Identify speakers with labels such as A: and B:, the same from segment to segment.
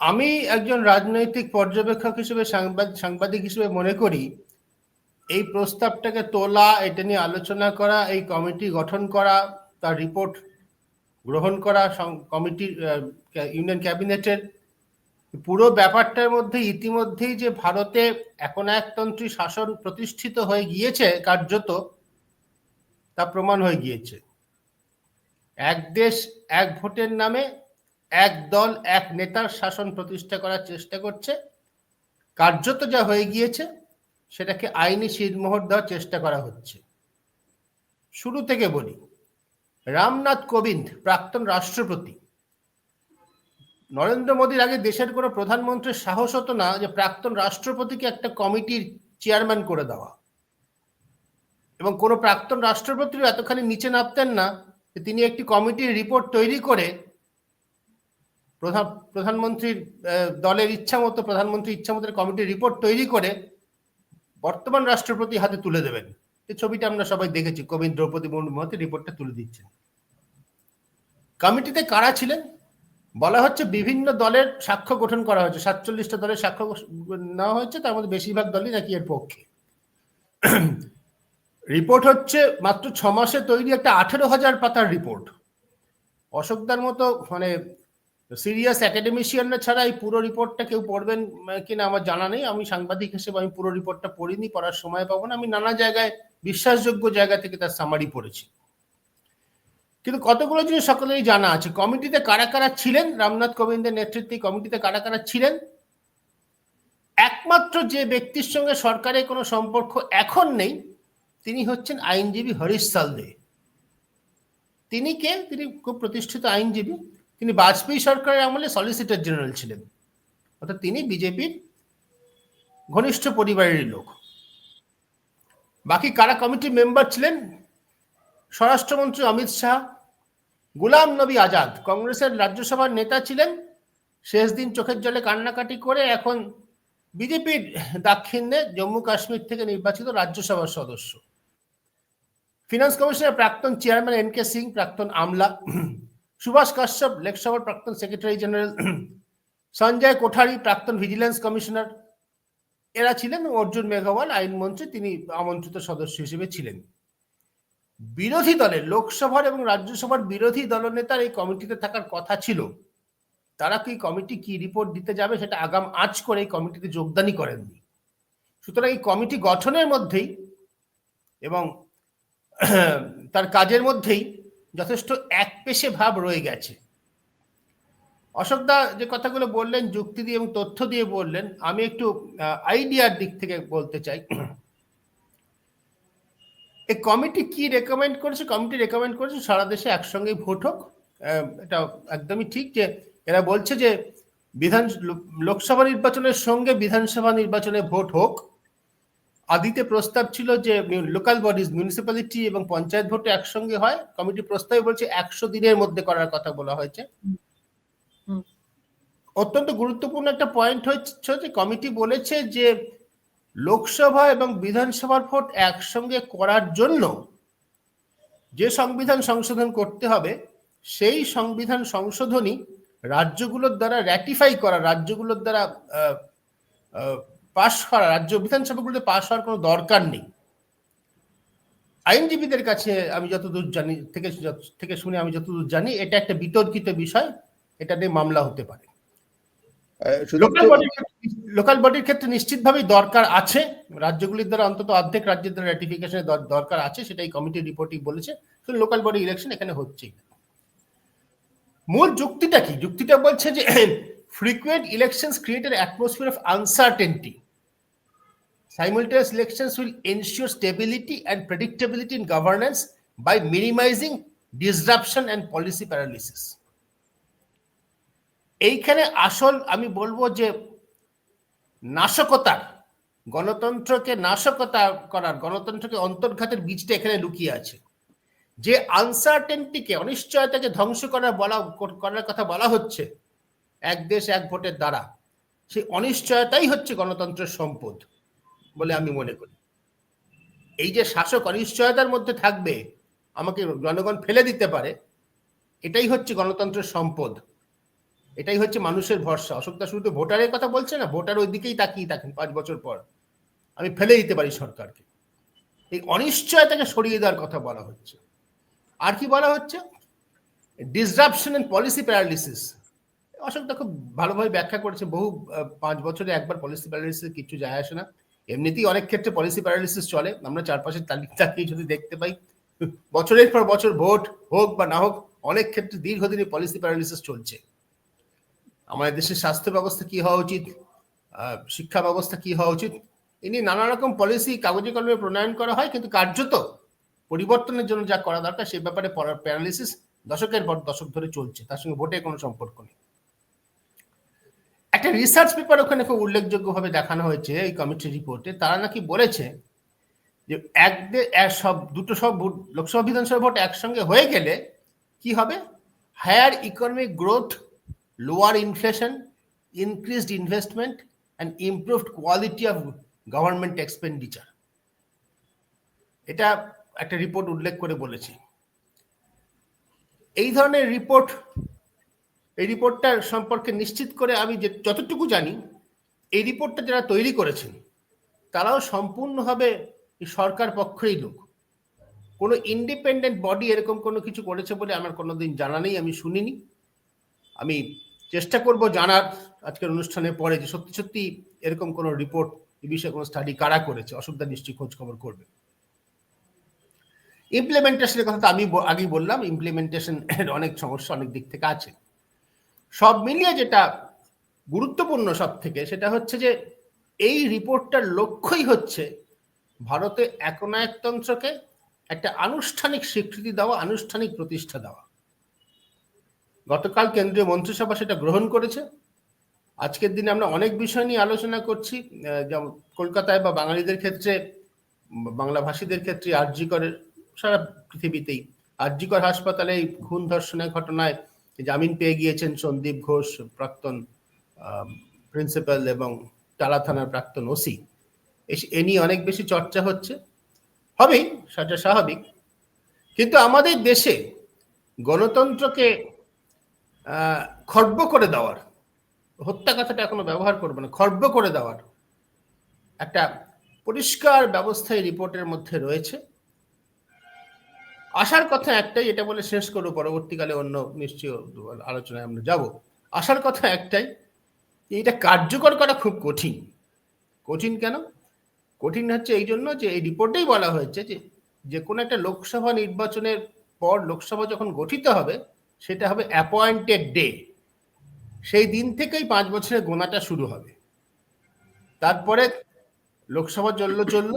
A: আমি একজন রাজনৈতিক পর্যবেক্ষক হিসেবে সাংবাদিক হিসেবে মনে করি, এই প্রস্তাবটাকে তোলা, এটা নিয়ে আলোচনা করা, এই কমিটি গঠন করা, তার রিপোর্ট গ্রহণ করা কমিটির ইউনিয়ন ক্যাবিনেটের পুরো ব্যাপারটার মধ্যে ইতিমধ্যেই যে ভারতে এখন একতন্ত্রী শাসন প্রতিষ্ঠিত হয়ে গিয়েছে, কার্যত, তা প্রমাণ হয়ে গিয়েছে। এক দেশ এক ভোটের নামে এক দল, এক নেতার শাসন প্রতিষ্ঠা করার চেষ্টা করছে। কার্যত যা হয়ে গিয়েছে, সেটাকে আইনি সিলমোহর দেওয়ার চেষ্টা করা হচ্ছে। শুরু থেকে বলি, রামনাথ কোবিন্দ প্রাক্তন রাষ্ট্রপতি। নরেন্দ্র মোদীর আগে দেশের কোনো প্রধানমন্ত্রীর সাহস হতো না যে প্রাক্তন রাষ্ট্রপতিকে একটা কমিটির চেয়ারম্যান করে দেওয়া। এবং কোনো প্রাক্তন রাষ্ট্রপতিও এতখানি নিচে নামতেন না তিনি একটি কমিটির রিপোর্ট তৈরি করে প্রধান প্রধানমন্ত্রীর দলের ইচ্ছা মতো প্রধানমন্ত্রী ইচ্ছা মতো কমিটির রিপোর্ট তৈরি করে বর্তমান রাষ্ট্রপতি হাতে তুলে দেবেন। এই ছবিটা আমরা সবাই দেখেছি কোবিন্দ দ্রৌপদী মুর্মু হাতে রিপোর্টটা তুলে দিচ্ছেন। কমিটিতে কারা ছিলেন? বলা হচ্ছে বিভিন্ন দলের সাক্ষ্য গঠন করা হয়েছে। সাতচল্লিশটা দলের সাক্ষ্য নেওয়া হয়েছে, তার মধ্যে বেশিরভাগ দলই নাকি এর পক্ষে। রিপোর্ট হচ্ছে মাত্র ছ মাসে তৈরি একটা আঠেরো হাজার পাতার রিপোর্ট। অশোকদার মতো মানে সিরিয়াস একাডেমিশিয়ানরা ছাড়া এই পুরো রিপোর্টটা কেউ পড়বেন কিনা আমার জানা নেই। আমি সাংবাদিক হিসেবে আমি পুরো রিপোর্টটা পড়িনি, পড়ার সময় পাবো না। আমি নানা জায়গায়, বিশ্বাসযোগ্য জায়গা থেকে তার সামারি পড়েছি। কিন্তু কতগুলো জিনিস সকলেরই জানা আছে? কমিটিতে কারা কারা ছিলেন? রামনাথ কোবিন্দের নেতৃত্বে কমিটিতে কারা কারা ছিলেন? একমাত্র যে ব্যক্তির সঙ্গে সরকারের কোনো সম্পর্ক এখন নেই, তিনি হচ্ছেন আইনজীবী হরিশ সালদে। তিনি কে? তিনি খুব প্রতিষ্ঠিত আইনজীবী। তিনি বাজপেয়ী সরকারের আমলে সলিসিটর জেনারেল ছিলেন। অর্থাৎ তিনি বিজেপির ঘনিষ্ঠ পরিবারের লোক। বাকি কারা কমিটির মেম্বার ছিলেন? স্বরাষ্ট্রমন্ত্রী অমিত শাহ, গুলাম নবী আজাদ। কংগ্রেসের রাজ্যসভার নেতা ছিলেন, শেষ দিন চোখের জলে কান্নাকাটি করে এখন বিজেপির দাক্ষিণ্যে জম্মু কাশ্মীর থেকে নির্বাচিত রাজ্যসভার সদস্য। ফিনান্স কমিশনের প্রাক্তন চেয়ারম্যান এন কে সিং, প্রাক্তন আমলা সুভাষ কাশ্যপ লোকসভার প্রাক্তন সেক্রেটারি জেনারেল সঞ্জয় কোঠারি, প্রাক্তন ভিজিলেন্স কমিশনার। এরা ছিলেন অর্জুন মেঘওয়াল আইনমন্ত্রী তিনি আমন্ত্রিত সদস্য হিসেবে ছিলেন। বিরোধী দলের, লোকসভার এবং রাজ্যসভার বিরোধী দলনেতার এই কমিটিতে থাকার কথা ছিল। তারা কি কমিটি কি রিপোর্ট দিতে যাবে সেটা আগাম আজ করে এই কমিটিতে যোগদানই করেননি। সুতরাং এই কমিটি গঠনের মধ্যেই এবং তার কাজের মধ্যেই যথেষ্ট এক পেশে ভাব রয়ে গেছে। অশোকদা যে কথাগুলো বললেন, যুক্তি দিয়ে এবং তথ্য দিয়ে বললেন, আমি একটু আইডিয়ার দিক থেকে বলতে চাই। এই কমিটি কি রেকমেন্ড করেছে? কমিটি রেকমেন্ড করেছে সারা দেশে একসঙ্গে ভোট হোক। এটা একদমই ঠিক যে এরা বলছে যে বিধান, লোকসভা নির্বাচনের সঙ্গে বিধানসভা নির্বাচনে ভোট হোক। আদিতে প্রস্তাব ছিল যে লোকাল বডিজ মিউনিসিপ্যালিটি এবং পঞ্চায়েত ভোটে একসঙ্গে হয়। কমিটি প্রস্তাবে বলছে একশো দিনের মধ্যে করার কথা বলা হয়েছে। অত্যন্ত গুরুত্বপূর্ণ একটা পয়েন্ট হচ্ছে যে কমিটি বলেছে যে লোকসভা এবং বিধানসভার ভোট একসঙ্গে করার জন্য যে সংবিধান সংশোধন করতে হবে সেই সংবিধান সংশোধনী রাজ্যগুলোর দ্বারা র্যাটিফাই করা রাজ্যগুলোর দ্বারা পাশ করা রাজ্য বিধানসভাগুলোতে পাশ হওয়ার কোনো দরকার নেই। আইনজীবীদের কাছে আমি যতদূর জানি থেকে থেকে শুনে আমি যতদূর জানি এটা একটা বিতর্কিত বিষয়। এটা নিয়ে মামলা হতে পারে। লোকাল বডির ক্ষেত্রে নিশ্চিতভাবেই দরকার আছে। রাজ্যগুলির দ্বারা অন্তত অর্ধেক রাজ্যের দ্বারা র্যাটিফিকেশনের দরকার আছে সেটাই কমিটির রিপোর্টই বলেছে। লোকাল বডি ইলেকশন এখানে হচ্ছেই মূল যুক্তিটা কি? যুক্তিটা বলছে যে frequent elections create an atmosphere of uncertainty. Simultaneous elections will ensure stability and predictability in governance by minimizing disruption and policy paralysis. এইখানে আসল আমি বলব যে নাশকতার গণতন্ত্রকে নাশকতা করার গণতন্ত্রকে অন্তর্ঘাতের বীজটা এখানে লুকিয়ে আছে যে আনসার্টেনটিকে অনিশ্চয়তাকে ধ্বংস করার বলা করার কথা বলা হচ্ছে এক দেশ এক ভোটের দ্বারা। সেই অনিশ্চয়তাই হচ্ছে গণতন্ত্রের সম্পদ বলে আমি মনে করি। এই যে শাসক অনিশ্চয়তার মধ্যে থাকবে, আমাকে জনগণ ফেলে দিতে পারে, এটাই হচ্ছে গণতন্ত্রের সম্পদ। এটাই হচ্ছে মানুষের ভরসা। অশোক দাস শুধু ভোটারের কথা বলছে না, ভোটার ওই দিকেই তাকিয়ে থাকেন পাঁচ বছর পর। আমি ফেলে দিতে পারি সরকারকে। এই অনিশ্চয়তাকে সরিয়ে দেওয়ার কথা বলা হচ্ছে। আর কি বলা হচ্ছে? ডিসরাপশন পলিসি প্যারালিসিস অশোক খুব ভালোভাবে ব্যাখ্যা করেছে। বহু পাঁচ বছরে একবার পলিসি প্যারালিসিস কিছু যায় আসে না। এমনিতেই অনেক ক্ষেত্রে পলিসি প্যারালিসিস চলে। আমরা চারপাশের তালিকা তাকিয়ে যদি দেখতে পাই, বছরের পর বছর ভোট হোক বা না হোক, অনেক ক্ষেত্রে দীর্ঘদিনে পলিসি প্যারালিসিস চলছে। আমাদের দেশের স্বাস্থ্য ব্যবস্থা কি হওয়া উচিত? শিক্ষা ব্যবস্থা কি হওয়া উচিত? এ নিয়ে নানা রকম পলিসি কাগজে কলমে প্রণয়ন করা হয়, কিন্তু কার্যত পরিবর্তনের জন্য যা করা দরকার, সে ব্যাপারে প্যারালিসিস দশকের পর দশক ধরে চলছে। তার সঙ্গে ভোটের কোনো সম্পর্ক নেই। একটা রিসার্চ পেপার ওখানে খুব উল্লেখযোগ্যভাবে দেখানো হয়েছে, এই কমিটির রিপোর্টে তারা নাকি বলেছে যে এক সব, দুটো সব ভোট, লোকসভা, বিধানসভা ভোট একসঙ্গে হয়ে গেলে কি হবে? Higher economic growth lower inflation increased investment and improved quality of government expenditure এটা একটা রিপোর্ট উল্লেখ করে বলেছি। এই ধরনের রিপোর্ট এই রিপোর্টটার সম্পর্কে নিশ্চিত করে আমি যে যতটুকু জানি, এই রিপোর্টটা যারা তৈরি করেছেন, তারাও সম্পূর্ণভাবে সরকার পক্ষেই লোক। কোনো ইন্ডিপেন্ডেন্ট বডি এরকম কোনো কিছু করেছে বলে আমার কোনো দিন জানা নেই, আমি শুনিনি। আমি চেষ্টা করব জানার, আজকের অনুষ্ঠানের পরে যে সত্যি সত্যি এরকম কোনো রিপোর্ট এই বিষয়ে কোনো স্টাডি কারা করেছে, অসুবিধা নিশ্চয়ই খোঁজ খবর করবে। ইমপ্লিমেন্টেশনের কথা তো আমি আগেই বললাম ইমপ্লিমেন্টেশন অনেক সমস্যা অনেক দিক থেকে আছে। সব মিলিয়ে যেটা গুরুত্বপূর্ণ সব থেকে সেটা হচ্ছে যে এই রিপোর্টটার লক্ষ্যই হচ্ছে ভারতে একনায়কতন্ত্রকে একটা আনুষ্ঠানিক স্বীকৃতি দেওয়া, আনুষ্ঠানিক প্রতিষ্ঠা দেওয়া। গতকাল কেন্দ্রীয় মন্ত্রিসভা সেটা গ্রহণ করেছে। আজকের দিনে আমরা অনেক বিষয় নিয়ে আলোচনা করছি যেমন কলকাতায় বা বাঙালিদের ক্ষেত্রে, বাংলা ভাষীদের ক্ষেত্রে আরজি করে সারা পৃথিবীতেই আরজিকর হাসপাতালে এই খুন ধর্ষণের ঘটনায় জামিন পেয়ে গিয়েছেন সন্দীপ ঘোষ, প্রাক্তন প্রিন্সিপাল এবং টালা থানার প্রাক্তন ওসি এ নিয়ে অনেক বেশি চর্চা হচ্ছে। হবেই, সেটা স্বাভাবিক। কিন্তু আমাদের দেশে গণতন্ত্রকে খর্ব করে দেওয়ার, হত্যা কথাটা এখনও ব্যবহার করব না, খর্ব করে দেওয়ার একটা পরিষ্কার ব্যবস্থা এই রিপোর্টের মধ্যে রয়েছে। আসার কথা একটাই, এটা বলে শেষ করব, পরবর্তীকালে অন্য নিশ্চয় আলোচনায় আমরা যাব। আসার কথা একটাই এটা কার্যকর করা খুব কঠিন। কঠিন কেন? কঠিন হচ্ছে এই জন্য যে এই রিপোর্টেই বলা হয়েছে যে যে কোনো একটা লোকসভা নির্বাচনের পর লোকসভা যখন গঠিত হবে, সেটা হবে অ্যাপয়েন্টেড ডে সেই দিন থেকেই পাঁচ বছরের গোনাটা শুরু হবে। তারপরে লোকসভা চলল চলল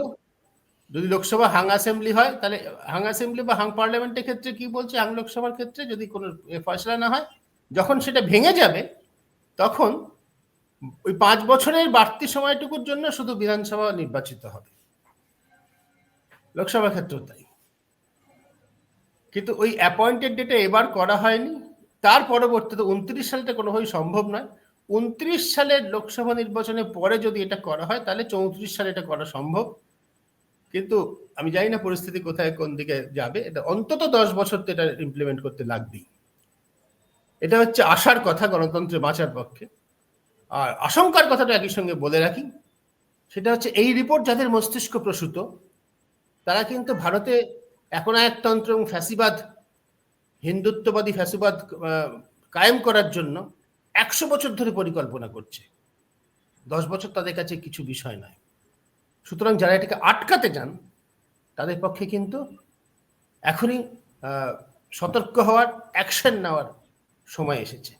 A: যদি লোকসভা হাং অ্যাসেম্বলি হয়, তাহলে হাং অ্যাসেম্বলি বা হাং পার্লামেন্টের ক্ষেত্রে কি বলছে? হাং লোকসভার ক্ষেত্রে যদি কোনো ফয়সলা না হয়, যখন সেটা ভেঙে যাবে, তখন ওই পাঁচ বছরের বাড়তি সময়টুকুর জন্য শুধু বিধানসভা নির্বাচিত হবে। লোকসভা ক্ষেত্রেও তাই। কিন্তু ওই অ্যাপয়েন্টেড ডেটে এবার করা হয়নি। তার পরবর্তীতে উনত্রিশ সালটা কোনোভাবেই সম্ভব নয়। উনত্রিশ সালের লোকসভা নির্বাচনের পরে যদি এটা করা হয়, তাহলে চৌত্রিশ সালে এটা করা সম্ভব। কিন্তু আমি জানি না পরিস্থিতি কোথায় কোন দিকে যাবে। এটা অন্তত দশ বছর তো এটা ইমপ্লিমেন্ট করতে লাগবেই। এটা হচ্ছে আশার কথা, গণতন্ত্রে বাঁচার পক্ষে। আর আশঙ্কার কথাটা একই সঙ্গে বলে রাখি, সেটা হচ্ছে এই রিপোর্ট যাদের মস্তিষ্ক প্রসূত, তারা কিন্তু ভারতে একনায়কতন্ত্র এবং ফ্যাসিবাদ, হিন্দুত্ববাদী ফ্যাসিবাদ কায়েম করার জন্য একশো বছর ধরে পরিকল্পনা করছে। দশ বছর তাদের কাছে কিছু বিষয় নয়। সুতরাং যারা এটাকে আটকাতে চান, তাদের পক্ষে কিন্তু এখনই সতর্ক হওয়ার অ্যাকশন নেওয়ার সময় এসেছে।